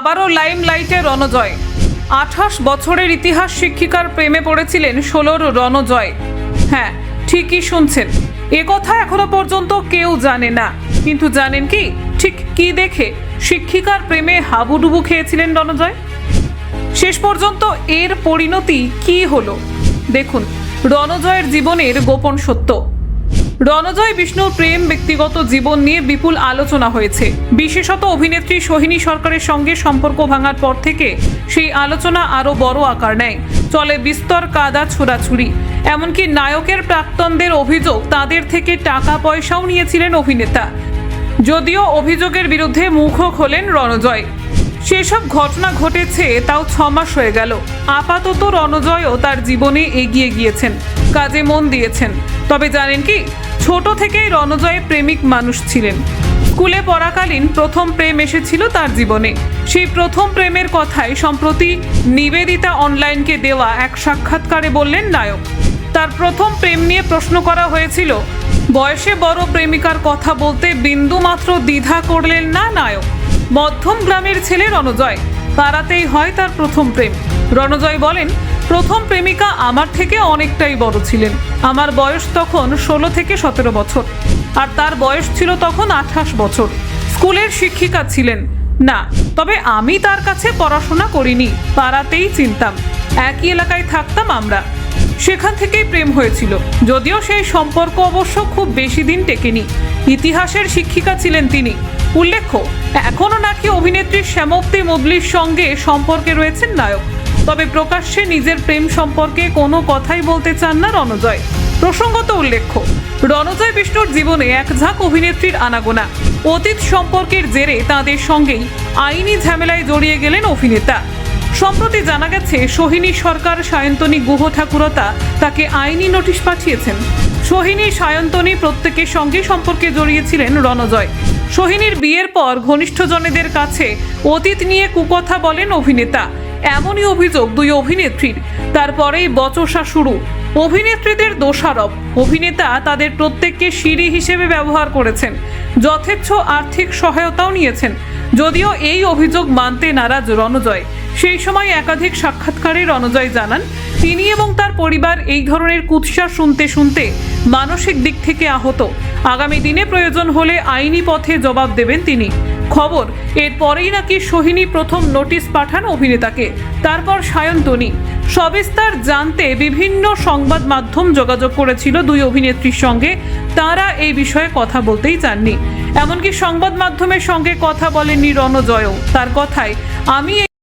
আবারও লাইম লাইটে রণজয়। আঠাশ বছরের ইতিহাস শিক্ষিকার প্রেমে পড়েছিলেন ষোলোর রণজয়। হ্যাঁ ঠিকই শুনছেন। এ কথা এখনও পর্যন্ত কেউ জানে না। কিন্তু জানেন কি? ঠিক কি দেখে শিক্ষিকার প্রেমে হাবুডুবু খেয়েছিলেন রণজয়? শেষ পর্যন্ত এর পরিণতি কি হলো? দেখুন, রণজয়ের জীবনের গোপন সত্য। রণজয় বিষ্ণুর প্রেম, ব্যক্তিগত জীবন নিয়ে বিপুল আলোচনা হয়েছে। বিশেষত অভিনেত্রী সোহিনী সরকারের সঙ্গে সম্পর্ক ভাঙার পর থেকে সেই আলোচনা আরও বড় আকার নেয়। চলে বিস্তর কাদা ছোড়াছুরি এমনকি নায়কের প্রাক্তনদের অভিযোগ, তাদের থেকে টাকা পয়সাও নিয়েছিলেন অভিনেতা। যদিও অভিযোগের বিরুদ্ধে মুখও খোলেন রণজয়। সেসব ঘটনা ঘটেছে, তাও ছমাস হয়ে গেল। আপাতত রণজয়ও তার জীবনে এগিয়ে গিয়েছেন। কাজে মন দিয়েছেন। তবে জানেন কি, ছোট থেকেই রণজয় প্রেমিক মানুষ ছিলেন। স্কুলে পড়াকালীন প্রথম প্রেম এসেছিল তার জীবনে। সেই প্রথম প্রেমের কথাই সম্প্রতি নিবেদিতা অনলাইনকে দেওয়া এক সাক্ষাৎকারে বললেন নায়ক, তার প্রথম প্রেম নিয়ে প্রশ্ন করা হয়েছিল, বয়সে বড় প্রেমিকার কথা বলতে বিন্দু মাত্র দ্বিধা করলেন না নায়ক? মধ্যম গ্রামের ছেলে রণজয়, পাড়াতেই হয় তার প্রথম প্রেম। রণজয় বলেন প্রথম প্রেমিকা আমার থেকে অনেকটাই বড় ছিলেন। আমার বয়স তখন ষোলো থেকে সতেরো বছর। আর তার বয়স ছিল তখন আঠাশ বছর। স্কুলের শিক্ষিকা ছিলেন। না, তবে আমি তার কাছে পড়াশোনা করিনি, পাড়াতেই চিনতাম। একই এলাকায় থাকতাম আমরা। সেখান থেকেই প্রেম হয়েছিল। যদিও সেই সম্পর্ক অবশ্য খুব বেশি দিন টেকেনি। ইতিহাসের শিক্ষিকা ছিলেন তিনি। উল্লেখ্য এখনও নাকি অভিনেত্রী শ্যামপ্তি মুদলির সঙ্গে সম্পর্কে রয়েছেন নায়ক। তবে প্রকাশ্যে নিজের প্রেম সম্পর্কে কোনো কথাই বলতে চান না রণজয়। প্রসঙ্গত উল্লেখ্য, রণজয় বিষ্ণুর জীবনে এক ঝাঁক অভিনেত্রীর আনাগোনা। অতীত সম্পর্কের জেরে তাদের সঙ্গেই আইনি ঝামেলায় জড়িয়ে গেলেন অভিনেতা। সম্প্রতি জানা গেছে, সোহিনী সরকার সায়ন্তনী গুহ ঠাকুরতা তাকে আইনি নোটিশ পাঠিয়েছেন। সোহিনী সায়ন্তনী প্রত্যেকের সঙ্গে সম্পর্কে জড়িয়েছিলেন রণজয়। সোহিনীর বিয়ের পর ঘনিষ্ঠজনেদের কাছে অতীত নিয়ে কুকথা বলেন অভিনেতা। এমনই অভিযোগ দুই অভিনেত্রীর। তারপরেই বচসা শুরু। অভিনেত্রীদের দোষারোপ। অভিনেতা তাদের প্রত্যেককে সিঁড়ি হিসেবে ব্যবহার করেছেন। যথেচ্ছ আর্থিক সহায়তাও নিয়েছেন। যদিও এই অভিযোগ মানতে নারাজ রণজয়। সেই সময় একাধিক সাক্ষাৎকারে রণজয় জানান, তিনি এবং তার পরিবার এই ধরনের কুৎসা শুনতে শুনতে মানসিক দিক থেকে আহত। আগামী দিনে প্রয়োজন হলে আইনি পথে জবাব দেবেন তিনি। খবর। এরপরেই নাকি সোহিনী প্রথম নোটিশ পাঠান অভিনেতাকে। তারপর সায়ন্তনী সবিস্তার জানতে বিভিন্ন সংবাদ মাধ্যম যোগাযোগ করেছিল দুই অভিনেত্রীর সঙ্গে। তারা এই বিষয়ে কথা বলতেই চাননি। এমনকি সংবাদ মাধ্যমের সঙ্গে কথা বলেননি রণজয়ও। তার কথায়, আমি